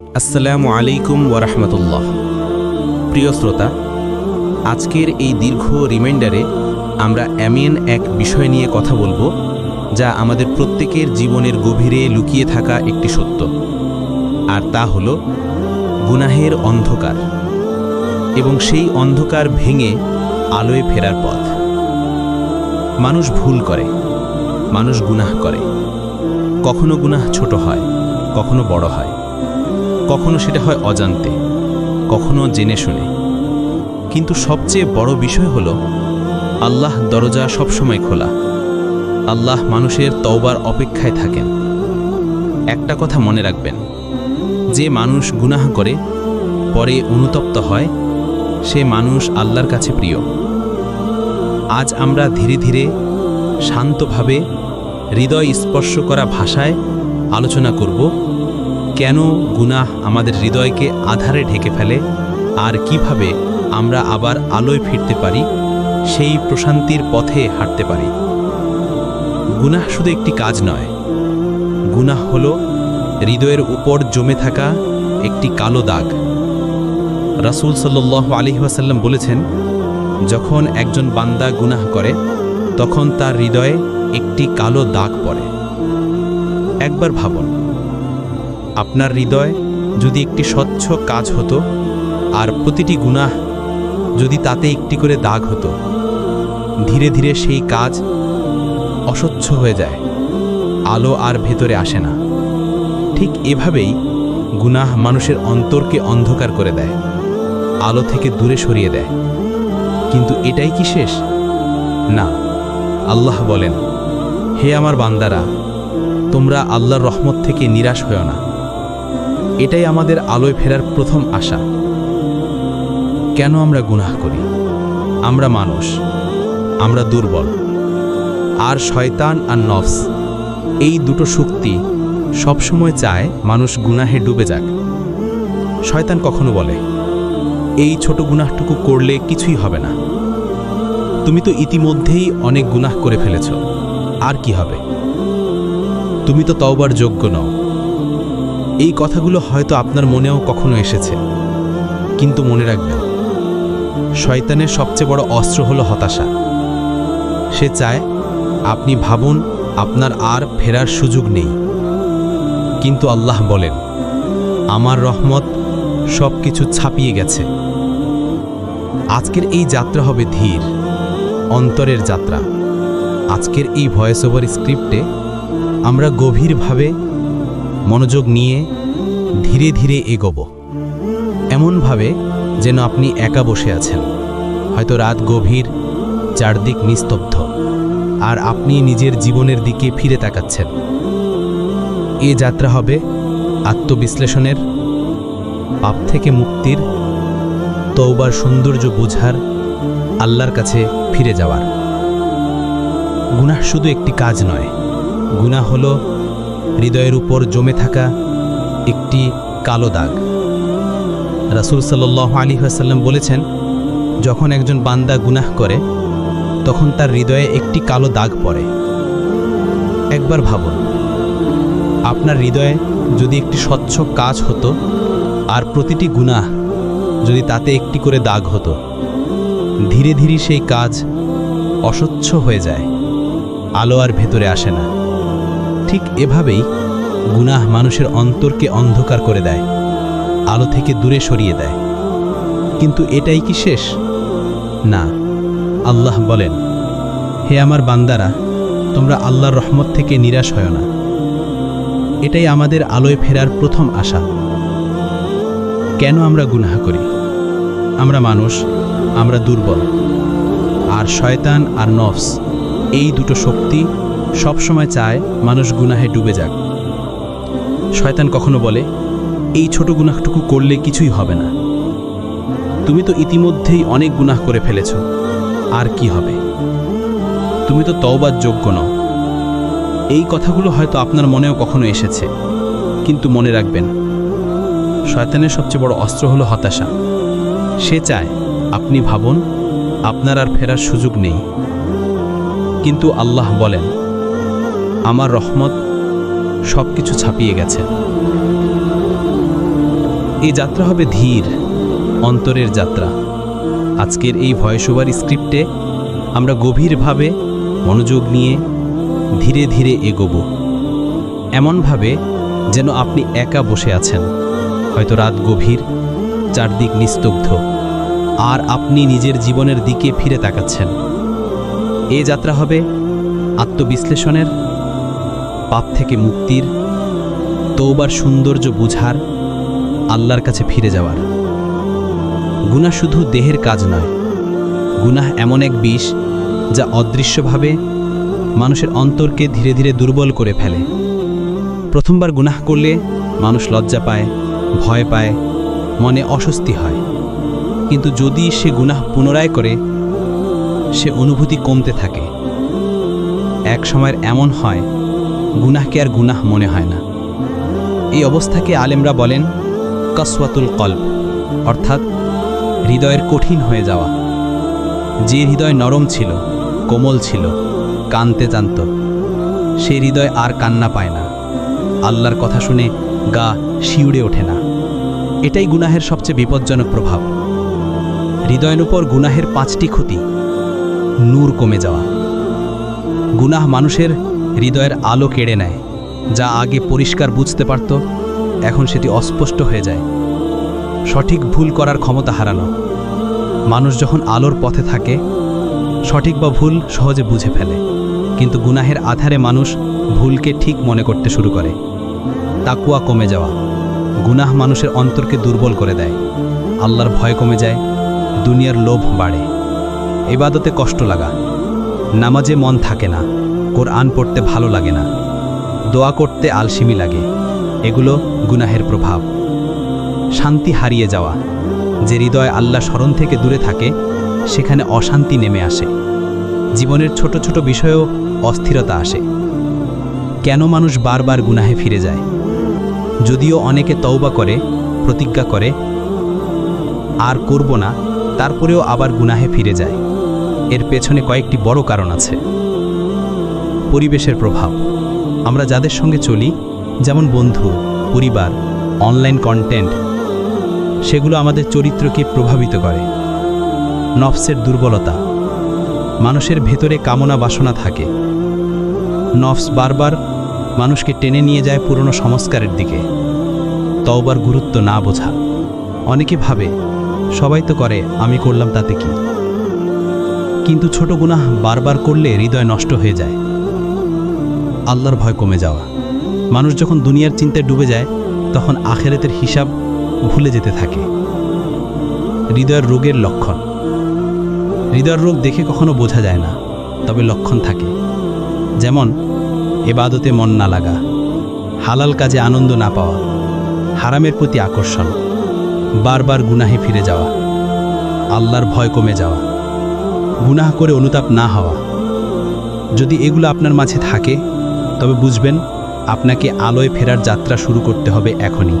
আসসালামু আলাইকুম ওরহমতুল্লাহ প্রিয় শ্রোতা, আজকের এই দীর্ঘ রিমাইন্ডারে আমরা এমন এক বিষয় নিয়ে কথা বলব, যা আমাদের প্রত্যেকের জীবনের গভীরে লুকিয়ে থাকা একটি সত্য, আর তা হল গুনাহের অন্ধকার, এবং সেই অন্ধকার ভেঙে আলোয় ফেরার পথ। মানুষ ভুল করে, মানুষ গুনাহ করে। কখনো গুনাহ ছোট হয়, কখনো বড় হয়। কখনো সেটা হয় অজান্তে, কখনো জেনে শুনে। কিন্তু সবচেয়ে বড় বিষয় হল, আল্লাহ দরজা সবসময় খোলা। আল্লাহ মানুষের তওবার অপেক্ষায় থাকেন। একটা কথা মনে রাখবেন, যে মানুষ গুনাহ করে, পরে অনুতপ্ত হয়, সে মানুষ আল্লাহর কাছে প্রিয়। আজ আমরা ধীরে ধীরে শান্তভাবে হৃদয় স্পর্শ করা ভাষায় আলোচনা করব। কেন গুনাহ আমাদের হৃদয়কে আধারে ঢেকে ফেলে? আর কীভাবে আমরা আবার আলোয় ফিরতে পারি? সেই প্রশান্তির পথে হাঁটতে পারি। গুনাহ শুধু একটি কাজ নয়। গুনাহ হল হৃদয়ের উপর জমে থাকা একটি কালো দাগ। রাসূল সাল্লাল্লাহু আলাইহি ওয়াসাল্লাম বলেছেন, যখন একজন বান্দা গুনাহ করে, তখন তার হৃদয়ে একটি কালো দাগ পড়ে। একবার ভাবুন আপনার হৃদয় যদি একটি স্বচ্ছ কাজ হতো, আর প্রতিটি গুনাহ যদি তাতে একটি করে দাগ হতো, ধীরে ধীরে সেই কাজ অস্বচ্ছ হয়ে যায়, আলো আর ভেতরে আসে না। ঠিক এভাবেই গুনাহ মানুষের অন্তরকে অন্ধকার করে দেয়, আলো থেকে দূরে সরিয়ে দেয়। কিন্তু এটাই কি শেষ? না, আল্লাহ বলেন, হে আমার বান্দারা, তোমরা আল্লাহর রহমত থেকে নিরাশ হও না। এটাই আমাদের আলোয় ফেরার প্রথম আশা। কেন আমরা গুনাহ করি? আমরা মানুষ, আমরা দুর্বল। আর শয়তান আর নফস, এই দুটো শক্তি সবসময় চায় মানুষ গুনাহে ডুবে যাক। শয়তান কখনো বলে, এই ছোট গুনাহটুকু করলে কিছুই হবে না। তুমি তো ইতিমধ্যেই অনেক গুনাহ করে ফেলেছ। আর কি হবে? তুমি তো তওবার যোগ্য নও। এই কথাগুলো হয়তো আপনার মনেও কখনো এসেছে। কিন্তু মনে রাখবেন, শয়তানের সবচেয়ে বড় অস্ত্র হলো হতাশা। সে চায় আপনি ভাবুন আপনার আর ফেরার সুযোগ নেই। কিন্তু আল্লাহ বলেন, আমার রহমত সব কিছু ছাপিয়ে গেছে। আজকের এই যাত্রা হবে ধীর, অন্তরের যাত্রা। আজকের এই ভয়েস ওভার স্ক্রিপ্টে আমরা গভীরভাবে মনোযোগ নিয়ে ধীরে ধীরে এগোব। এমনভাবে যেন আপনি একা বসে আছেন। হয়তো রাত গভীর, চারদিক নিস্তব্ধ, আর আপনি নিজের জীবনের দিকে ফিরে তাকাচ্ছেন। এ যাত্রা হবে আত্মবিশ্লেষণের, পাপ থেকে মুক্তির তৌবার সৌন্দর্য বোঝার, আল্লাহর কাছে ফিরে যাওয়ার। গুনাহ শুধু একটি কাজ নয়, গুনাহ হলো হৃদয়ের উপর জমে থাকা একটি কালো দাগ। রাসুল সাল্লাহ আলী আসাল্লাম বলেছেন, যখন একজন বান্দা গুনাহ করে, তখন তার হৃদয়ে একটি কালো দাগ পড়ে। একবার ভাবুন, আপনার হৃদয়ে যদি একটি স্বচ্ছ কাজ হতো, আর প্রতিটি গুনাহ যদি তাতে একটি করে দাগ হতো, ধীরে ধীরে সেই কাজ অস্বচ্ছ হয়ে যায়, আলো আর ভেতরে আসে না। ঠিক এভাবেই গুনাহ মানুষের অন্তরকে অন্ধকার করে দেয়, আলো থেকে দূরে সরিয়ে দেয়। কিন্তু এটাই কি শেষ? না, আল্লাহ বলেন, হে আমার বান্দারা, তোমরা আল্লাহর রহমত থেকে নিরাশ হয় না। এটাই আমাদের আলোয় ফেরার প্রথম আশা। কেন আমরা গুনাহা করি? আমরা মানুষ, আমরা দুর্বল। আর শয়তান আর নফস, এই দুটো শক্তি সবসময় চায় মানুষ গুনাহে ডুবে যাক। শয়তান কখনো বলে, এই ছোট গুনাহটুকু করলে কিছুই হবে না। তুমি তো ইতিমধ্যেই অনেক গুনাহ করে ফেলেছ। আর কি হবে? তুমি তো তওবার যোগ্য নও। এই কথাগুলো হয়তো আপনার মনেও কখনো এসেছে, কিন্তু মনে রাখবেন, শয়তানের সবচেয়ে বড় অস্ত্র হলো হতাশা। সে চায়, আপনি ভাবুন, আপনার আর ফেরার সুযোগ নেই। কিন্তু আল্লাহ বলেন আমার রহমত সব কিছু ছাপিয়ে গেছে। এই যাত্রা হবে ধীর, অন্তরের যাত্রা। আজকের এই ভয়েস ওভার স্ক্রিপ্টে আমরা গভীরভাবে মনোযোগ নিয়ে ধীরে ধীরে এগোব। এমনভাবে যেন আপনি একা বসে আছেন। হয়তো রাত গভীর, চারদিক নিস্তব্ধ। আর আপনি নিজের জীবনের দিকে ফিরে তাকাচ্ছেন। এ যাত্রা হবে আত্মবিশ্লেষণের পাপ থেকে মুক্তির তৌবার সৌন্দর্য বুঝার, আল্লাহর কাছে ফিরে যাওয়ার। গুনাহ শুধু দেহের কাজ নয়, গুনাহ এমন এক বিষ যা অদৃশ্যভাবে মানুষের অন্তরকে ধীরে ধীরে দুর্বল করে ফেলে। প্রথমবার গুনাহ করলে মানুষ লজ্জা পায়, ভয় পায়, মনে অস্বস্তি হয়। কিন্তু যদি সে গুনাহ পুনরায় করে, সে অনুভূতি কমতে থাকে। এক সময়ের এমন হয় গুনাহকে আর গুনাহ মনে হয় না। এই অবস্থাকে আলেমরা বলেন কসওয়াতুল কল্প অর্থাৎ হৃদয়ের কঠিন হয়ে যাওয়া। যে হৃদয় নরম ছিল, কোমল ছিল, কানতে জানত, সে হৃদয় আর কান্না পায় না। আল্লাহর কথা শুনে গা শিউড়ে ওঠে না। এটাই গুনাহের সবচেয়ে বিপজ্জনক প্রভাব। হৃদয়ের উপর গুনাহের পাঁচটি ক্ষতি, নূর কমে যাওয়া। গুনাহ মানুষের হৃদয়ের আলো কেড়ে নেয়, যা আগে পরিষ্কার বুঝতে পারত, এখন সেটি অস্পষ্ট হয়ে যায়। সঠিক ভুল করার ক্ষমতা হারানো। মানুষ যখন আলোর পথে থাকে, সঠিক বা ভুল সহজে বুঝে ফেলে, কিন্তু গুনাহের আধারে মানুষ ভুলকে ঠিক মনে করতে শুরু করে। তাকুয়া কমে যাওয়া। গুনাহ মানুষের অন্তরকে দুর্বল করে দেয়। আল্লাহর ভয় কমে যায়, দুনিয়ার লোভ বাড়ে। এবাদতে কষ্ট লাগা। নামাজে মন থাকে না। কোরআন পড়তে ভালো লাগে না। দোয়া করতে আলসিমি লাগে। এগুলো গুনাহের প্রভাব। শান্তি হারিয়ে যাওয়া, যে হৃদয় আল্লাহ স্মরণ থেকে দূরে থাকে, সেখানে অশান্তি নেমে আসে। জীবনের ছোট ছোট বিষয়েও অস্থিরতা আসে। কেন মানুষ বারবার গুনাহে ফিরে যায়? যদিও অনেকে তওবা করে, প্রতিজ্ঞা করে, আর করব না, তারপরেও আবার গুনাহে ফিরে যায়। এর পেছনে কয়েকটি বড় কারণ আছে। পরিবেশের প্রভাব। আমরা যাদের সঙ্গে চলি, যেমন বন্ধু, পরিবার অনলাইন কন্টেন্ট সেগুলো আমাদের চরিত্রকে প্রভাবিত করে। নফসের দুর্বলতা, মানুষের ভেতরে কামনা বাসনা থাকে। নফস বারবার মানুষকে টেনে নিয়ে যায় পুরনো সংস্কারের দিকে। তওবার গুরুত্ব না বোঝা। অনেকে ভাবে, সবাই তো করে, আমি করলাম তাতে কি? কিন্তু ছোট গুনাহ বারবার করলে হৃদয় নষ্ট হয়ে যায়। আল্লাহর ভয় কমে যাওয়া। মানুষ যখন দুনিয়ার চিন্তায় ডুবে যায়, তখন আখেরাতের হিসাব ভুলে যেতে থাকে। হৃদয়ের রোগের লক্ষণ। হৃদয়ের রোগ দেখে কখনো বোঝা যায় না, তবে লক্ষণ থাকে। যেমন, এবাদতে মন না লাগা, হালাল কাজে আনন্দ না পাওয়া, হারামের প্রতি আকর্ষণ, বারবার গুনাহে ফিরে যাওয়া, আল্লাহর ভয় কমে যাওয়া, গুনাহ করে অনুতাপ না হওয়া। যদি এগুলো আপনার মাঝে থাকে তবে বুঝবেন আপনাকে আলোয় ফেরার যাত্রা শুরু করতে হবে এখনই।